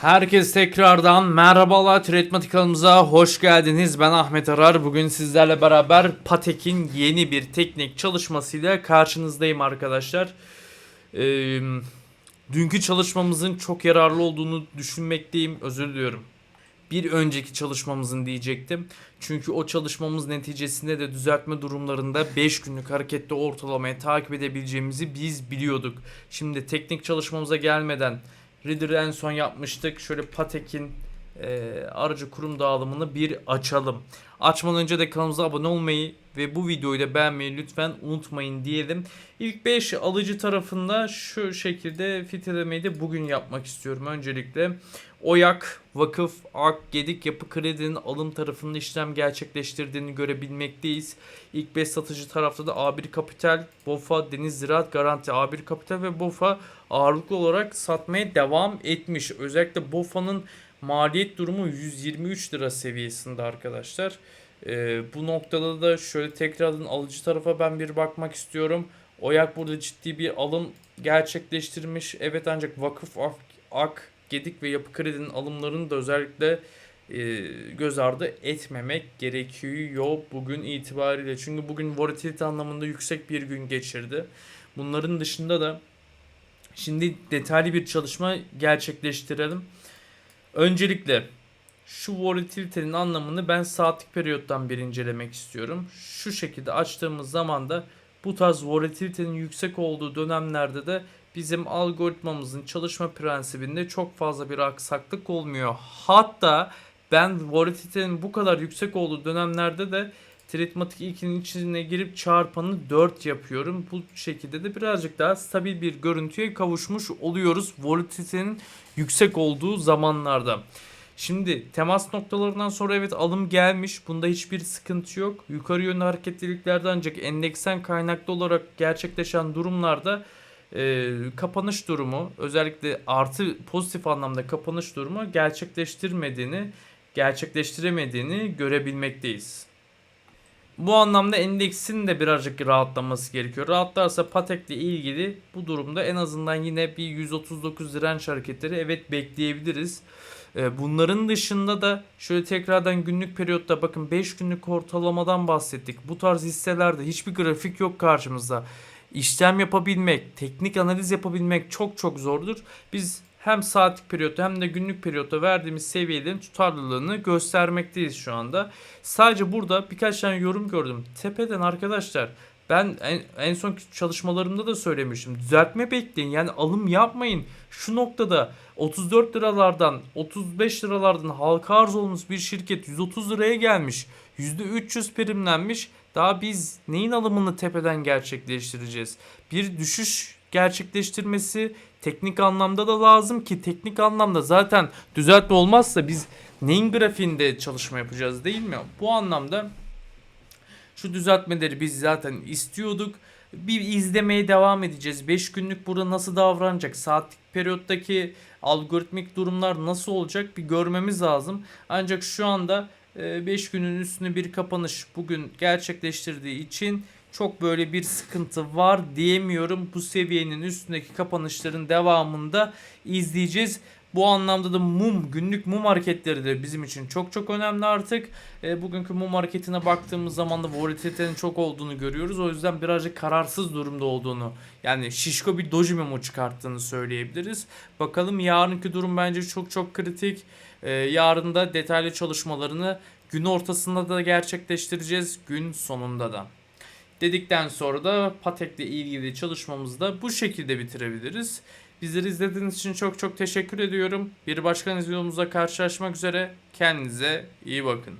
Herkes tekrardan merhabalar Tretmatik kanalımıza hoş geldiniz. Ben Ahmet Arar. Bugün sizlerle beraber Patek'in yeni bir teknik çalışmasıyla karşınızdayım arkadaşlar. Ee, dünkü çalışmamızın çok yararlı olduğunu düşünmekteyim. Özür diliyorum. Bir önceki çalışmamızın diyecektim. Çünkü o çalışmamız neticesinde de düzeltme durumlarında 5 günlük harekette ortalamaya takip edebileceğimizi biz biliyorduk. Şimdi teknik çalışmamıza gelmeden Reader'ı en son yapmıştık. Şöyle Patek'in e, aracı kurum dağılımını bir açalım. Açmadan önce de kanalımıza abone olmayı ve bu videoyu da beğenmeyi lütfen unutmayın diyelim. İlk 5 alıcı tarafında şu şekilde filtrelemeyi de bugün yapmak istiyorum. Öncelikle Oyak, Vakıf, Ak, Gedik Yapı Kredi'nin alım tarafında işlem gerçekleştirdiğini görebilmekteyiz. İlk 5 satıcı tarafta da A1 Kapital, BOFA, Deniz Ziraat Garanti, A1 Kapital ve BOFA ağırlıklı olarak satmaya devam etmiş. Özellikle BOFA'nın maliyet durumu 123 lira seviyesinde arkadaşlar. Ee, bu noktada da şöyle tekrardan alıcı tarafa ben bir bakmak istiyorum. Oyak burada ciddi bir alım gerçekleştirmiş. Evet ancak Vakıf Ak, Ak Gedik ve Yapı Kredi'nin alımlarını da özellikle e, göz ardı etmemek gerekiyor bugün itibariyle. Çünkü bugün volatilite anlamında yüksek bir gün geçirdi. Bunların dışında da şimdi detaylı bir çalışma gerçekleştirelim. Öncelikle şu volatilitenin anlamını ben saatlik periyottan bir incelemek istiyorum. Şu şekilde açtığımız zaman da bu tarz volatilitenin yüksek olduğu dönemlerde de bizim algoritmamızın çalışma prensibinde çok fazla bir aksaklık olmuyor. Hatta ben volatilitenin bu kadar yüksek olduğu dönemlerde de Tritmatik 2'nin içine girip çarpanı 4 yapıyorum. Bu şekilde de birazcık daha stabil bir görüntüye kavuşmuş oluyoruz volatilitenin yüksek olduğu zamanlarda. Şimdi temas noktalarından sonra evet alım gelmiş. Bunda hiçbir sıkıntı yok. Yukarı yönlü hareketliliklerde ancak endeksten kaynaklı olarak gerçekleşen durumlarda e, kapanış durumu özellikle artı pozitif anlamda kapanış durumu gerçekleştirmediğini gerçekleştiremediğini görebilmekteyiz. Bu anlamda endeksin de birazcık rahatlaması gerekiyor. Rahatlarsa Patek'le ilgili bu durumda en azından yine bir 139 direnç hareketleri evet bekleyebiliriz. Ee, Bunların dışında da şöyle tekrardan günlük periyotta bakın 5 günlük ortalamadan bahsettik. Bu tarz hisselerde hiçbir grafik yok karşımızda. İşlem yapabilmek, teknik analiz yapabilmek çok çok zordur. Biz hem saatlik periyotta hem de günlük periyotta verdiğimiz seviyelerin tutarlılığını göstermekteyiz şu anda. Sadece burada birkaç tane yorum gördüm. Tepeden arkadaşlar ben en, en son çalışmalarımda da söylemiştim. Düzeltme bekleyin. Yani alım yapmayın. Şu noktada 34 liralardan 35 liralardan halka arz olmuş bir şirket 130 liraya gelmiş. %300 primlenmiş. Daha biz neyin alımını tepeden gerçekleştireceğiz? Bir düşüş gerçekleştirmesi teknik anlamda da lazım ki teknik anlamda zaten düzeltme olmazsa biz neyin grafiğinde çalışma yapacağız değil mi? Bu anlamda şu düzeltmeleri biz zaten istiyorduk. Bir izlemeye devam edeceğiz. 5 günlük burada nasıl davranacak? Saatlik periyottaki algoritmik durumlar nasıl olacak bir görmemiz lazım. Ancak şu anda 5 günün üstüne bir kapanış bugün gerçekleştirdiği için çok böyle bir sıkıntı var diyemiyorum. Bu seviyenin üstündeki kapanışların devamında izleyeceğiz. Bu anlamda da mum, günlük mum hareketleri de bizim için çok çok önemli artık. E, bugünkü mum hareketine baktığımız zaman da volatilitenin çok olduğunu görüyoruz. O yüzden birazcık kararsız durumda olduğunu yani şişko bir doji memo çıkarttığını söyleyebiliriz. Bakalım yarınki durum bence çok çok kritik. E, yarın da detaylı çalışmalarını gün ortasında da gerçekleştireceğiz. Gün sonunda da dedikten sonra da Patek'le ilgili çalışmamızı da bu şekilde bitirebiliriz. Bizleri izlediğiniz için çok çok teşekkür ediyorum. Bir başka videomuzda karşılaşmak üzere. Kendinize iyi bakın.